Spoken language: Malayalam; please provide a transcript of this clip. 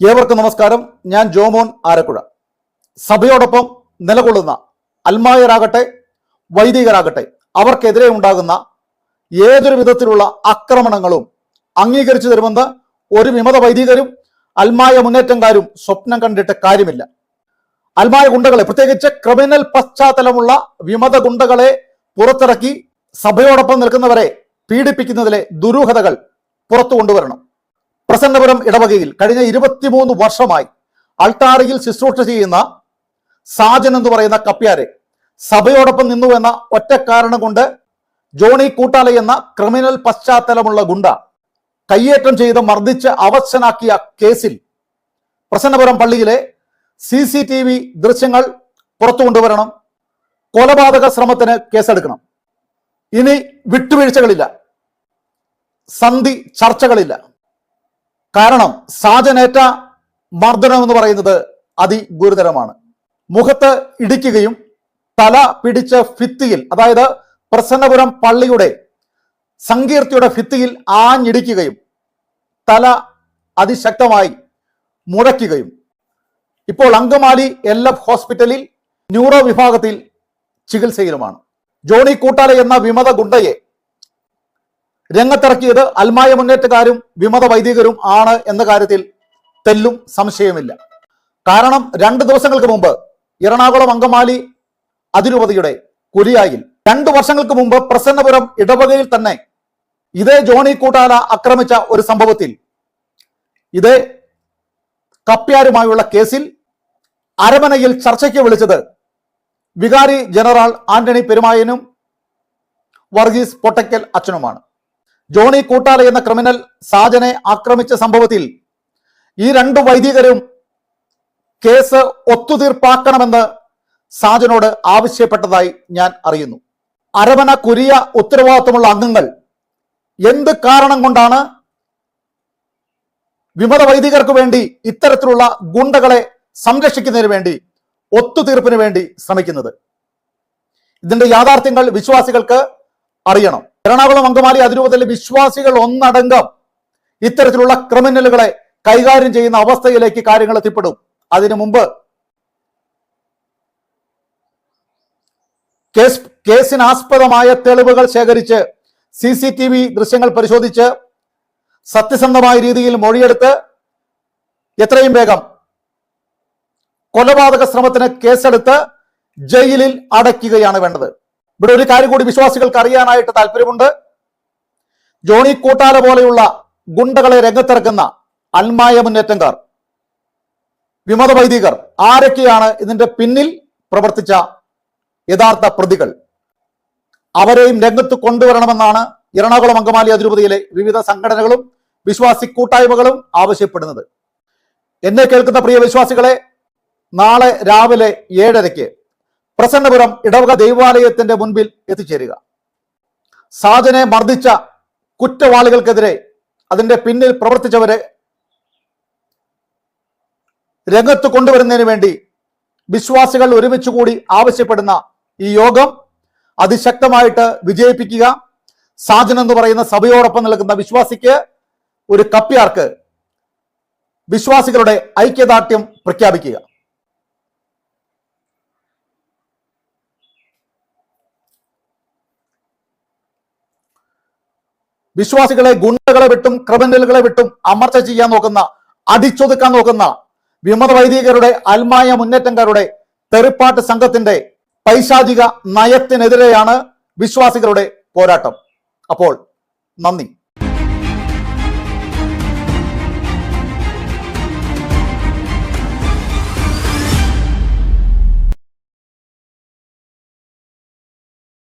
ഏവർക്കും നമസ്കാരം. ഞാൻ ജോമോൻ ആരക്കുഴ. സഭയോടൊപ്പം നിലകൊള്ളുന്ന അൽമായരാകട്ടെ വൈദികരാകട്ടെ അവർക്കെതിരെ ഉണ്ടാകുന്ന ഏതൊരു വിധത്തിലുള്ള ആക്രമണങ്ങളും അംഗീകരിച്ചു തരുമെന്ന് ഒരു വിമത വൈദികരും അൽമായ മുന്നേറ്റംകാരും സ്വപ്നം കണ്ടിട്ട് കാര്യമില്ല. അൽമായ ഗുണ്ടകളെ പ്രത്യേകിച്ച് ക്രിമിനൽ പശ്ചാത്തലമുള്ള വിമത ഗുണ്ടകളെ പുറത്തിറക്കി സഭയോടൊപ്പം നിൽക്കുന്നവരെ പീഡിപ്പിക്കുന്നതിലെ ദുരൂഹതകൾ പുറത്തു കൊണ്ടുവരണം പ്രസന്നപുരം ഇടവകയിൽ കഴിഞ്ഞ ഇരുപത്തിമൂന്ന് വർഷമായി അൾത്താരയിൽ ശുശ്രൂഷ ചെയ്യുന്ന സാജൻ എന്ന് പറയുന്ന കപ്പ്യാരെ സഭയോടൊപ്പം നിന്നു എന്ന ഒറ്റ കാരണം കൊണ്ട് ജോണി കൂട്ടാല എന്ന ക്രിമിനൽ പശ്ചാത്തലമുള്ള ഗുണ്ട കയ്യേറ്റം ചെയ്ത് മർദ്ദിച്ച് അവശനാക്കിയ കേസിൽ പ്രസന്നപുരം പള്ളിയിലെ സി സി ടി വി ദൃശ്യങ്ങൾ പുറത്തു കൊണ്ടുവരണം. കൊലപാതക ശ്രമത്തിന് കേസെടുക്കണം. ഇനി വിട്ടുവീഴ്ചകളില്ല. സന്ധി ചർച്ചകളില്ല. കാരണം സാജനേറ്റ മർദ്ദനം എന്ന് പറയുന്നത് അതിഗുരുതരമാണ്. മുഖത്ത് ഇടിക്കുകയും തല പിടിച്ച ഫിത്തിയിൽ അതായത് പ്രസന്നപുരം പള്ളിയുടെ സങ്കീർത്തിയുടെ ഭിത്തിയിൽ ആഞ്ഞിടിക്കുകയും തല അതിശക്തമായി മുഴയ്ക്കുകയും. ഇപ്പോൾ അങ്കമാലി എൽ എഫ് ഹോസ്പിറ്റലിൽ ന്യൂറോ വിഭാഗത്തിൽ ചികിത്സയിലുമാണ്. ജോണി കൂട്ടാല എന്ന വിമത ഗുണ്ടയെ രംഗത്തിറക്കിയത് അൽമായ മുന്നേറ്റക്കാരും വിമത വൈദികരും ആണ് എന്ന കാര്യത്തിൽ തെല്ലും സംശയമില്ല കാരണം രണ്ട് ദിവസങ്ങൾക്ക് മുമ്പ് എറണാകുളം അങ്കമാലി അതിരൂപതയുടെ കുരിയായിൽ രണ്ടു വർഷങ്ങൾക്ക് മുമ്പ് പ്രസന്നപുരം ഇടവകയിൽ തന്നെ ഇതേ ജോണി കൂട്ടാല ആക്രമിച്ച ഒരു സംഭവത്തിൽ ഇതേ കപ്പ്യാരുമായുള്ള കേസിൽ അരമനയിൽ ചർച്ചയ്ക്ക് വിളിച്ചത് വികാരി ജനറൽ ആന്റണി പെരുമായനും വർഗീസ് പൊട്ടക്കൽ അച്ഛനുമാണ്. ജോണി കൂട്ടാല എന്ന ക്രിമിനൽ സാജനെ ആക്രമിച്ച സംഭവത്തിൽ ഈ രണ്ട് വൈദികരും കേസ് ഒത്തുതീർപ്പാക്കണമെന്ന് സാജനോട് ആവശ്യപ്പെട്ടതായി ഞാൻ അറിയുന്നു. അരവന കുരിയ ഉത്തരവാദിത്വമുള്ള അംഗങ്ങൾ എന്ത് കാരണം കൊണ്ടാണ് വിമത വൈദികർക്ക് വേണ്ടി ഇത്തരത്തിലുള്ള ഗുണ്ടകളെ സംരക്ഷിക്കുന്നതിന് വേണ്ടി ഒത്തുതീർപ്പിന് വേണ്ടി ശ്രമിക്കുന്നത്? ഇതിന്റെ യാഥാർത്ഥ്യങ്ങൾ വിശ്വാസികൾക്ക് അറിയണം. എറണാകുളം അങ്കമാലി അതിരൂപതയിലെ വിശ്വാസികൾ ഒന്നടങ്കം ഇത്തരത്തിലുള്ള ക്രിമിനലുകളെ കൈകാര്യം ചെയ്യുന്ന അവസ്ഥയിലേക്ക് കാര്യങ്ങൾ എത്തിപ്പെടും. അതിനു മുമ്പ് കേസ് കേസിനാസ്പദമായ തെളിവുകൾ ശേഖരിച്ച് സി സി ടി വി ദൃശ്യങ്ങൾ പരിശോധിച്ച് സത്യസന്ധമായ രീതിയിൽ മൊഴിയെടുത്ത് എത്രയും വേഗം കൊലപാതക ശ്രമത്തിന് കേസെടുത്ത് ജയിലിൽ അടയ്ക്കുകയാണ് വേണ്ടത്. ഇവിടെ ഒരു കാര്യം കൂടി വിശ്വാസികൾക്ക് അറിയാനായിട്ട് താല്പര്യമുണ്ട്. ജോണി കൂട്ടാല പോലെയുള്ള ഗുണ്ടകളെ രംഗത്തിറക്കുന്ന അൽമായ മുന്നേറ്റംകാർ വിമത വൈദികർ ആരൊക്കെയാണ് ഇതിന്റെ പിന്നിൽ പ്രവർത്തിച്ച യഥാർത്ഥ പ്രതികൾ? അവരെയും രംഗത്ത് കൊണ്ടുവരണമെന്നാണ് എറണാകുളം അങ്കമാലി അതിരൂപതയിലെ വിവിധ സംഘടനകളും വിശ്വാസി കൂട്ടായ്മകളും ആവശ്യപ്പെടുന്നത്. എന്നെ കേൾക്കുന്ന പ്രിയ വിശ്വാസികളെ നാളെ രാവിലെ ഏഴരയ്ക്ക് പ്രസന്നപുരം ഇടവക ദൈവാലയത്തിന്റെ മുൻപിൽ എത്തിച്ചേരുക. സാജനെ മർദ്ദിച്ച കുറ്റവാളികൾക്കെതിരെ അതിന്റെ പിന്നിൽ പ്രവർത്തിച്ചവരെ രംഗത്ത് കൊണ്ടുവരുന്നതിന് വേണ്ടി വിശ്വാസികൾ ഒരുമിച്ച് കൂടി ആവശ്യപ്പെടുന്ന ഈ യോഗം അതിശക്തമായിട്ട് വിജയിപ്പിക്കുക. സാജൻ എന്ന് പറയുന്ന സഭയോടൊപ്പം നിൽക്കുന്ന വിശ്വാസിക്ക് ഒരു കപ്പ്യാർക്ക് വിശ്വാസികളുടെ ഐക്യദാർഢ്യം പ്രഖ്യാപിക്കുക. വിശ്വാസികളെ ഗുണ്ടകളെ വിട്ടും ക്രിമിനലുകളെ വിട്ടും അമർച്ച ചെയ്യാൻ നോക്കുന്ന അടിച്ചൊതുക്കാൻ നോക്കുന്ന വിമത വൈദികരുടെ അൽമായ മുന്നേറ്റക്കാരുടെ തെറിപ്പാട്ട് സംഘത്തിന്റെ പൈശാചിക നയത്തിനെതിരെയാണ് വിശ്വാസികളുടെ പോരാട്ടം. അപ്പോൾ നന്ദി.